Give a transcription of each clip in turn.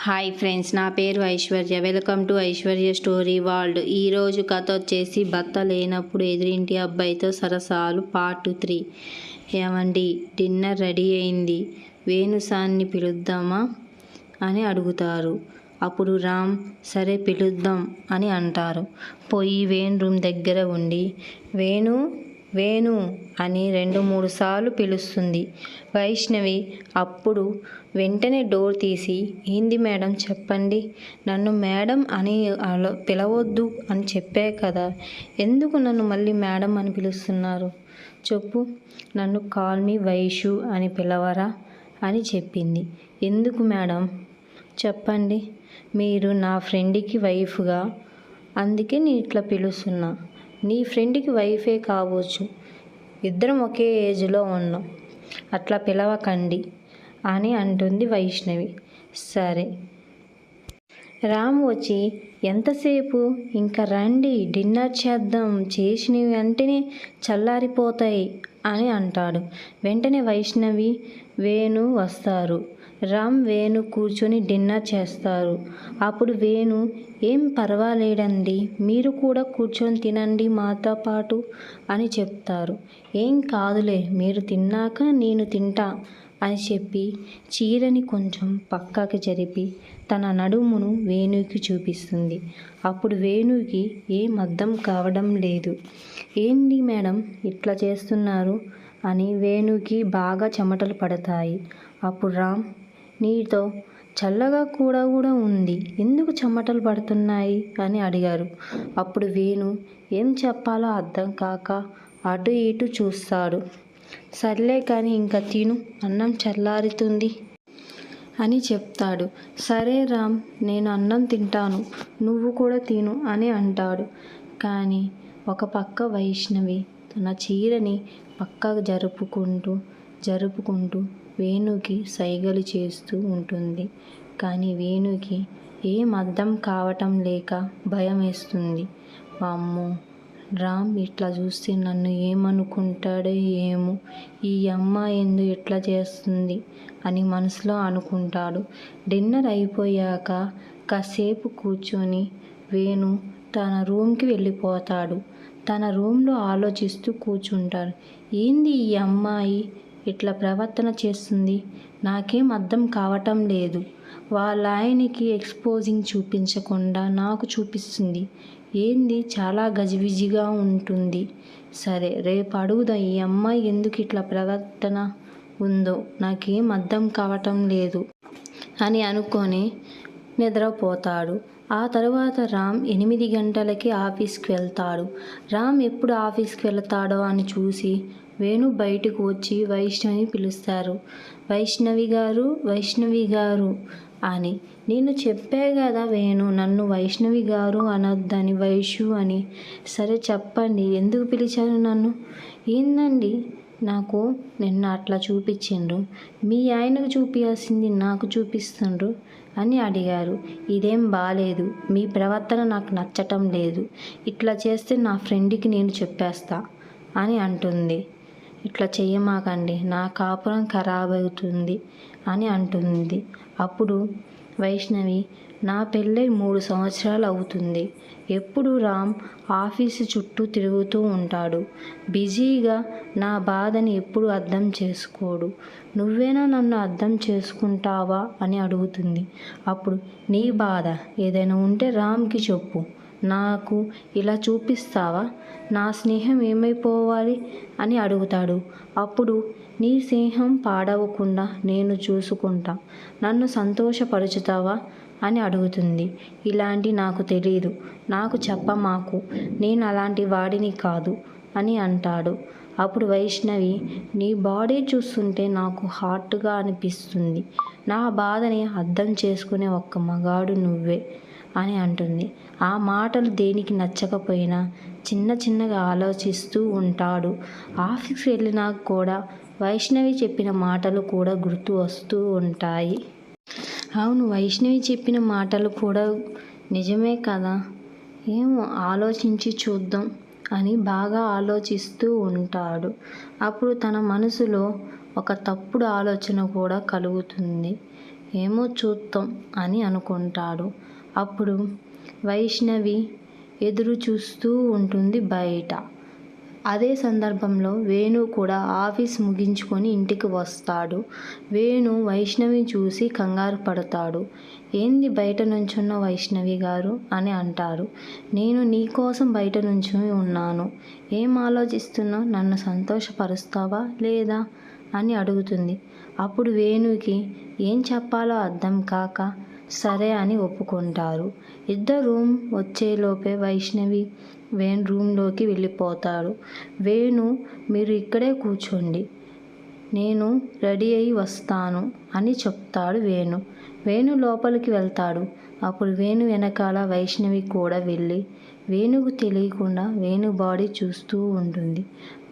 Hi friends నా పేరు Aishwarya. Welcome to Aishwarya story world. ఈరోజు కథ వచ్చేసి భర్త లేనప్పుడు ఎదురింటి అబ్బాయితో సరసాలు పార్ట్ త్రీ. ఏమండి డిన్నర్ రెడీ అయింది. వేణుసాన్ని పిలుద్దామా అని అడుగుతారు. అప్పుడు రామ్ సరే పిలుద్దాం అని అంటారు. పోయి వేణు రూమ్ దగ్గర ఉండి వేణు వేణు అని రెండు మూడు సార్లు పిలుస్తుంది. వైష్ణవి అప్పుడు వెంటనే డోర్ తీసి ఏంది మేడం చెప్పండి? నన్ను మేడం అని పిలవద్దు అని చెప్పే కదా. ఎందుకు నన్ను మళ్ళీ మేడం అని పిలుస్తున్నారు? చెప్పు. నన్ను కాల్ మీ వైషు అని పిలవరా అని చెప్పింది. ఎందుకు మేడం? చెప్పండి. మీరు నా ఫ్రెండ్కి వైఫ్గా అందుకే నేను ఇట్లా పిలుస్తున్నా. నీ ఫ్రెండ్కి వైఫే కావచ్చు. ఇద్దరం ఒకే ఏజ్లో ఉన్నాం. అట్లా పిలవకండి అని అంటుంది వైష్ణవి. సరే. రాము వచ్చి ఎంతసేపు? ఇంకా రండి డిన్నర్ చేద్దాం. చేసినవి వెంటనే చల్లారిపోతాయి అని అంటాడు. వెంటనే వైష్ణవి వేణు వస్తారు. రామ్ వేణు కూర్చొని డిన్నర్ చేస్తారు. అప్పుడు వేణు ఏం పర్వాలేదండి మీరు కూడా కూర్చొని తినండి మాతో పాటు అని చెప్తారు. ఏం కాదులే మీరు తిన్నాక నేను తింటా అని చెప్పి చీరని కొంచెం పక్కకి జరిపి తన నడుమును వేణుకి చూపిస్తుంది. అప్పుడు వేణుకి ఏం అర్థం కావడం లేదు. ఏంటి మేడం ఇట్లా చేస్తున్నారు? అని వేణుకి బాగా చెమటలు పడతాయి. అప్పుడు రామ్ నీతో చల్లగా కూడా కూడా ఉంది. ఎందుకు చెమటలు పడుతున్నాయి? అని అడిగారు. అప్పుడు వేణు ఏం చెప్పాలో అర్థం కాక అటు ఇటు చూస్తాడు. సర్లే కానీ ఇంకా తిను. అన్నం చల్లారుతుంది అని చెప్తాడు. సరే రామ్ నేను అన్నం తింటాను. నువ్వు కూడా తిను అని అంటాడు. కానీ ఒక పక్క వైష్ణవి తన చీరని పక్కకు జరుపుకుంటూ జరుపుకుంటూ వేణుకి సైగలు చేస్తూ ఉంటుంది. కానీ వేణుకి ఏం అర్థం కావటం లేక భయం వేస్తుంది అమ్మో రామ్ ఇట్లా చూస్తే నన్ను ఏమనుకుంటాడో ఏమో ఈ అమ్మాయి ఎందు ఎట్లా చేస్తుంది అని మనసులో అనుకుంటాడు. డిన్నర్ అయిపోయాక కాసేపు కూర్చొని వేణు తన రూమ్కి వెళ్ళిపోతాడు. తన రూమ్లో ఆలోచిస్తూ కూర్చుంటాడు ఏంది ఈ అమ్మాయి? ఇట్లా ప్రవర్తన చేస్తుంది. నాకేం అర్థం కావటం లేదు. వాళ్ళ ఆయనకి ఎక్స్పోజింగ్ చూపించకుండా నాకు చూపిస్తుంది. ఏంది? చాలా గజిబిజిగా ఉంటుంది. సరే రేపు అడుగుదా ఈ అమ్మాయి ఎందుకు ఇట్లా ప్రవర్తన ఉందో? నాకేం అర్థం కావటం లేదు. అని అనుకొని నిద్రపోతాడు. ఆ తర్వాత రామ్ ఎనిమిది గంటలకి ఆఫీస్కి వెళ్తాడు. రామ్ ఎప్పుడు ఆఫీస్కి వెళ్తాడో అని చూసి వేణు బయటకు వచ్చి వైష్ణవిని పిలుస్తారు. వైష్ణవి గారు వైష్ణవి గారు అని. నేను చెప్పే కదా వేణు నన్ను వైష్ణవి గారు అనొద్దని వైషు అని. సరే చెప్పండి ఎందుకు పిలిచారు నన్ను? ఏందండి? నాకు నిన్న అట్లా చూపించిండ్రు. మీ ఆయనకు చూపించాల్సింది నాకు చూపిస్తుండ్రు అని అడిగారు. ఇదేం బాలేదు. మీ ప్రవర్తన నాకు నచ్చటం లేదు. ఇట్లా చేస్తే నా ఫ్రెండ్కి నేను చెప్పేస్తా అని అంటుంది. ఇట్లా చేయమాకండి నా కాపురం ఖరాబ్ అవుతుంది అని అంటుంది. అప్పుడు వైష్ణవి నా పెళ్ళై మూడు సంవత్సరాలు అవుతుంది ఎప్పుడు రామ్ ఆఫీసు చుట్టూ తిరుగుతూ ఉంటాడు. బిజీగా నా బాధని ఎప్పుడు అర్థం చేసుకోడు. నువ్వేనా నన్ను అర్థం చేసుకుంటావా అని అడుగుతుంది. అప్పుడు నీ బాధ ఏదైనా ఉంటే రామ్కి చెప్పు. నాకు ఇలా చూపిస్తావా? నా స్నేహం ఏమైపోవాలి? అని అడుగుతాడు. అప్పుడు నీ స్నేహం పాడవకుండా నేను చూసుకుంటా. నన్ను సంతోషపరుచుతావా? అని అడుగుతుంది. ఇలాంటి నాకు తెలియదు నాకు చెప్పమాకు. నేను అలాంటి వాడిని కాదు అని అంటాడు. అప్పుడు వైష్ణవి నీ బాడీ చూస్తుంటే నాకు హార్ట్గా అనిపిస్తుంది. నా బాధని అర్థం చేసుకునే ఒక్క మగాడు నువ్వే అని అంటుంది. ఆ మాటలు దేనికి నచ్చకపోయినా చిన్న చిన్నగా ఆలోచిస్తూ ఉంటాడు. ఆఫీస్కి వెళ్ళినా కూడా వైష్ణవి చెప్పిన మాటలు కూడా గుర్తు వస్తూ ఉంటాయి. అవును వైష్ణవి చెప్పిన మాటలు కూడా నిజమే కదా? ఏమో ఆలోచించి చూద్దాం అని బాగా ఆలోచిస్తూ ఉంటాడు. అప్పుడు తన మనసులో ఒక తప్పుడు ఆలోచన కూడా కలుగుతుంది. ఏమో చూద్దాం అని అనుకుంటాడు. అప్పుడు వైష్ణవి ఎదురు చూస్తూ ఉంటుంది బయట. అదే సందర్భంలో వేణు కూడా ఆఫీస్ ముగించుకొని ఇంటికి వస్తాడు. వేణు వైష్ణవి చూసి కంగారు పడతాడు. ఏంది బయట నుంచున్న వైష్ణవి గారు అని అంటారు. నేను నీకోసం బయట నుంచుని ఉన్నాను. ఏం ఆలోచిస్తున్నా నన్ను సంతోషపరుస్తావా లేదా అని అడుగుతుంది. అప్పుడు వేణుకి ఏం చెప్పాలో అర్థం కాక సరే అని ఒప్పుకుంటారు. ఇద్దరు రూమ్ వచ్చేలోపే వైష్ణవి వేణు రూమ్లోకి వెళ్ళిపోతాడు. వేణు మీరు ఇక్కడే కూర్చోండి. నేను రెడీ అయి వస్తాను అని చెప్తాడు వేణు. వేణు లోపలికి వెళ్తాడు. అప్పుడు వేణు వెనకాల వైష్ణవి కూడా వెళ్ళి వేణుకు తెలియకుండా వేణు బాడీ చూస్తూ ఉంటుంది.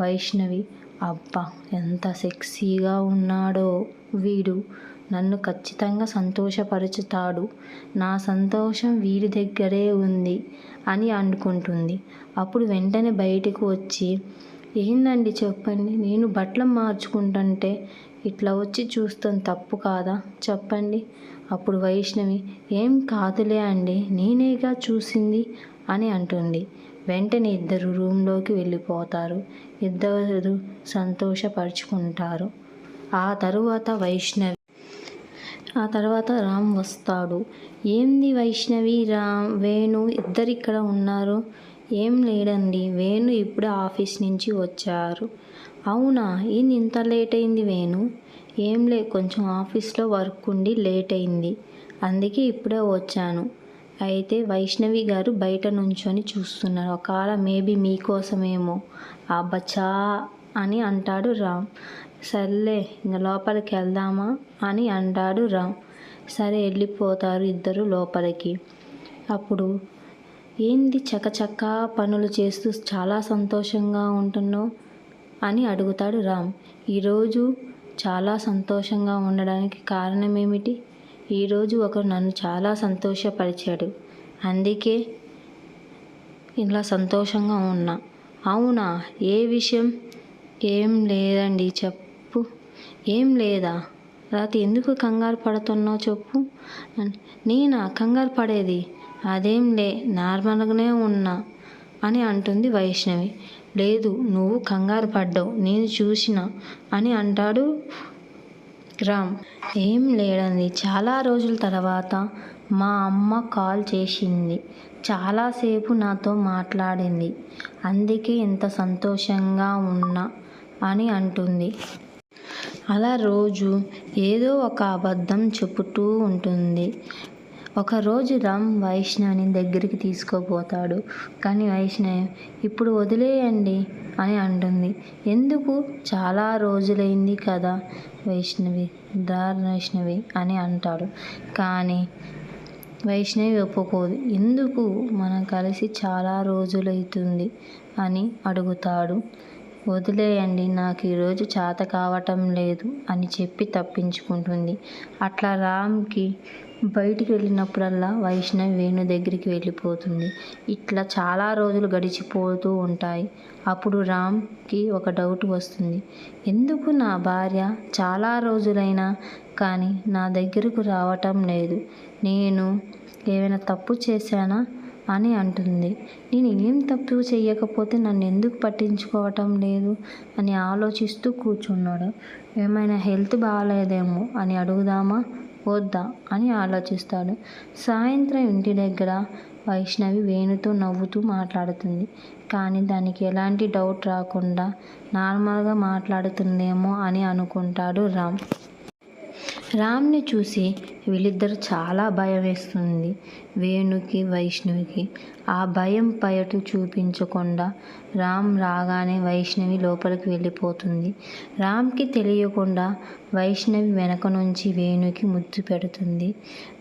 వైష్ణవి అబ్బా ఎంత సెక్సీగా ఉన్నాడో వీడు. నన్ను ఖచ్చితంగా సంతోషపరుచుతాడు. నా సంతోషం వీడి దగ్గరే ఉంది అని అనుకుంటుంది. అప్పుడు వెంటనే బయటకు వచ్చి ఏందండి చెప్పండి నేను బట్టలు మార్చుకుంటుంటే ఇట్లా వచ్చి చూస్తాను తప్పు కాదా? చెప్పండి. అప్పుడు వైష్ణవి ఏం కాదులే అండి నేనేగా చూసింది? అని అంటుంది. వెంటనే ఇద్దరు రూమ్లోకి వెళ్ళిపోతారు. ఇద్దరు సంతోషపరుచుకుంటారు. ఆ తరువాత వైష్ణవి ఆ తర్వాత రామ్ వస్తాడు. ఏంది వైష్ణవి రామ్ వేణు ఇద్దరు ఇక్కడ ఉన్నారు? ఏం లేడండి వేణు ఇప్పుడే ఆఫీస్ నుంచి వచ్చారు. అవునా ఏంది ఇంత లేట్ అయింది వేణు? ఏం లే కొంచెం ఆఫీస్లో వర్క్ ఉండి లేట్ అయింది అందుకే ఇప్పుడే వచ్చాను. అయితే వైష్ణవి గారు బయట నుంచొని చూస్తున్నారు. ఒకవేళ మేబీ మీకోసమేమో. అబ్బచా అని అంటాడు రామ్. సర్లే ఇంక లోపలికి వెళ్దామా? అని అంటాడు రామ్. సరే వెళ్ళిపోతారు ఇద్దరు లోపలికి. అప్పుడు ఏంది చకచకా పనులు చేస్తూ చాలా సంతోషంగా ఉంటున్నావు? అని అడుగుతాడు రామ్. ఈరోజు చాలా సంతోషంగా ఉండడానికి కారణం ఏమిటి ఈరోజు ఒకరు నన్ను చాలా సంతోషపరిచాడు. అందుకే ఇలా సంతోషంగా ఉన్నా. అవునా? ఏ విషయం? ఏం లేదండి చెప్పు. ఏం లేదా? రాతి ఎందుకు కంగారు పడుతున్నావు చెప్పు. అన్- నేనా? కంగారు పడేది? అదేం లే నార్మల్గానే ఉన్నా అని అంటుంది వైష్ణవి. లేదు నువ్వు కంగారు పడ్డావు నేను చూసిన అని అంటాడు రామ్. ఏం లేదండి చాలా రోజుల తర్వాత మా అమ్మ కాల్ చేసింది. చాలాసేపు నాతో మాట్లాడింది. అందుకే ఇంత సంతోషంగా ఉన్నా అని అంటుంది. అలా రోజు ఏదో ఒక అబద్ధం చెబుతూ ఉంటుంది. ఒకరోజు రామ్ వైష్ణవిని దగ్గరికి తీసుకుపోతాడు. కానీ వైష్ణవి ఇప్పుడు వదిలేయండి అని అంటుంది. ఎందుకు? చాలా రోజులైంది కదా వైష్ణవి దా వైష్ణవి అని అంటాడు. కానీ వైష్ణవి ఒప్పుకోదు. ఎందుకు? మనం కలిసి చాలా రోజులైతుంది అని అడుగుతాడు. వదిలేయండి నాకు ఈరోజు చేత కావటం లేదు అని చెప్పి తప్పించుకుంటుంది. అట్లా రామ్కి బయటికి వెళ్ళినప్పుడల్లా వైష్ణవి వేణు దగ్గరికి వెళ్ళిపోతుంది. ఇట్లా చాలా రోజులు గడిచిపోతూ ఉంటాయి. అప్పుడు రామ్కి ఒక డౌట్ వస్తుంది. ఎందుకు నా భార్య చాలా రోజులైనా కానీ నా దగ్గరకు రావటం లేదు? నేను ఏమైనా తప్పు చేశానా? అని అంటుంది. నేను ఏం తప్పు చేయకపోతే నన్ను ఎందుకు పట్టించుకోవటం లేదు అని ఆలోచిస్తూ కూర్చున్నాడు. ఏమైనా హెల్త్ బాగాలేదేమో అని అడుగుదామా? వద్దా? అని ఆలోచిస్తాడు. సాయంత్రం ఇంటి దగ్గర వైష్ణవి వేణుతో నవ్వుతూ మాట్లాడుతుంది. కానీ దానికి ఎలాంటి డౌట్ రాకుండా నార్మల్గా మాట్లాడుతుందేమో అని అనుకుంటాడు రామ్. రామ్ని చూసి వీళ్ళిద్దరు చాలా భయం వేస్తుంది. వేణుకి వైష్ణవికి. ఆ భయం పయటు చూపించకుండా రామ్ రాగానే వైష్ణవి లోపలికి వెళ్ళిపోతుంది. రామ్కి తెలియకుండా వైష్ణవి వెనక నుంచి వేణుకి ముద్దు పెడుతుంది.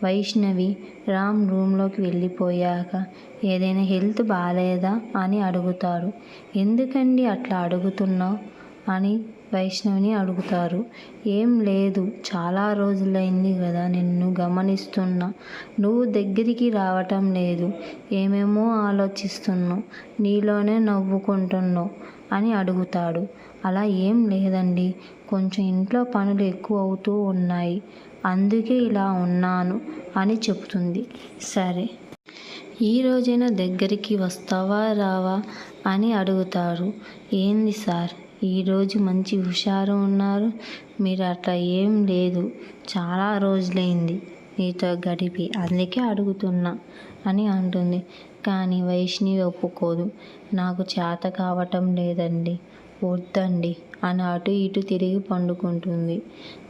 వైష్ణవి రామ్ రూమ్లోకి వెళ్ళిపోయాక ఏదైనా హెల్త్ బాగాలేదా అని అడుగుతారు ఎందుకండి అట్లా అడుగుతున్నావు? అని వైష్ణవిని అడుగుతారు. ఏం లేదు చాలా రోజులైంది కదా నిన్ను గమనిస్తున్నా. నువ్వు దగ్గరికి రావటం లేదు. ఏమేమో ఆలోచిస్తున్నావు నీలోనే నవ్వుకుంటున్నావు అని అడుగుతాడు. అలా ఏం లేదండి. కొంచెం ఇంట్లో పనులు ఎక్కువ అవుతూ ఉన్నాయి. అందుకే ఇలా ఉన్నాను అని చెబుతుంది. సరే. ఈ రోజైనా దగ్గరికి వస్తావా రావా అని అడుగుతారు ఏంది సార్? ఈరోజు మంచి హుషారు ఉన్నారు. మీరు అట్లా ఏం లేదు. చాలా రోజులైంది మీతో గడిపి అందుకే అడుగుతున్నా అని అంటుంది. కానీ వైష్ణవి ఒప్పుకోదు. నాకు చేత కావటం లేదండి. వద్దండి. అని అటు ఇటు తిరిగి పండుకుంటుంది.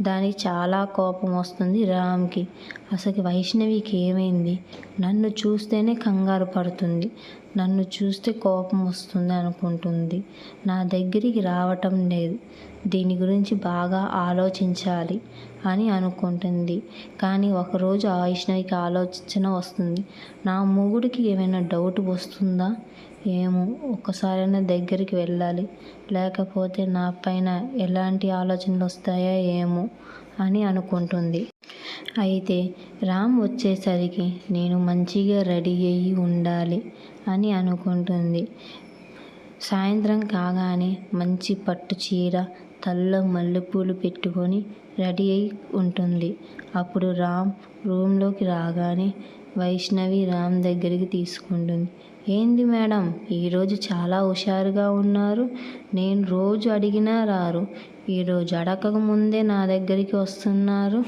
దానికి చాలా కోపం వస్తుంది రామ్కి. అసలు వైష్ణవికి ఏమైంది? నన్ను చూస్తేనే కంగారు పడుతుంది. నన్ను చూస్తే కోపం వస్తుంది అనుకుంటుంది. నా దగ్గరికి రావటం లేదు. దీని గురించి బాగా ఆలోచించాలి అని అనుకుంటుంది. కానీ ఒకరోజు వైష్ణవికి ఆలోచన వస్తుంది. నా మొగుడికి ఏమైనా డౌట్ వస్తుందా? ఏమో ఒక్కసారైనా దగ్గరికి వెళ్ళాలి. లేకపోతే నా పైన ఎలాంటి ఆలోచనలు వస్తాయా ఏమో అని అనుకుంటుంది. అయితే రామ్ వచ్చేసరికి నేను మంచిగా రెడీ అయ్యి ఉండాలి అని అనుకుంటుంది. సాయంత్రం కాగానే మంచి పట్టు చీర తల్లో మల్లెపూలు పెట్టుకొని రెడీ అయి ఉంటుంది. అప్పుడు రామ్ రూమ్లోకి రాగానే వైష్ణవి రామ్ దగ్గరికి తీసుకుంటుంది. ఏంది మేడం? ఈరోజు చాలా హుషారుగా ఉన్నారు. నేను రోజు అడిగినా రారు. ఈరోజు అడగక ముందే నా దగ్గరికి వస్తున్నారు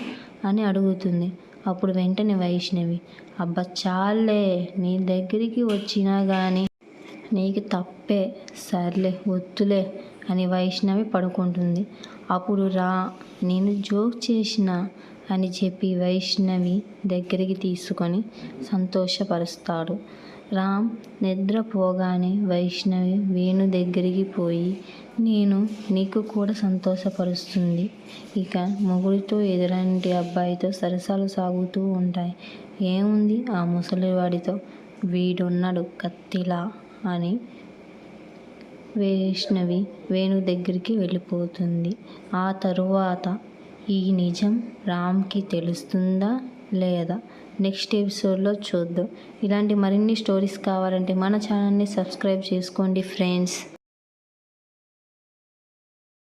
అని అడుగుతుంది. అప్పుడు వెంటనే వైష్ణవి అబ్బా చాలే నీ దగ్గరికి వచ్చినా కానీ నీకు తప్పే సర్లే వద్దులే అని వైష్ణవి పడుకుంటుంది. అప్పుడు రా నేను జోక్ చేసిన అని చెప్పి వైష్ణవి దగ్గరికి తీసుకొని సంతోషపరుస్తాడు. రామ్ నిద్రపోగానే వైష్ణవి వేణు దగ్గరికి పోయి నేను నీకు కూడా సంతోషపరుస్తుంది. ఇక మొగుడితో ఎదురంటి అబ్బాయితో సరసాలు సాగుతూ ఉంటాయి. ఏముంది ఆ ముసలివాడితో? వీడున్నాడు కత్తిలా అని వైష్ణవి వేణు దగ్గరికి వెళ్ళిపోతుంది. ఆ తరువాత ఈ నిజం రామ్కి తెలుస్తుందా లేదా? నెక్స్ట్ ఎపిసోడ్లో చూద్దాం. ఇలాంటి మరిన్ని స్టోరీస్ కావాలంటే మన ఛానల్ని సబ్స్క్రైబ్ చేసుకోండి ఫ్రెండ్స్.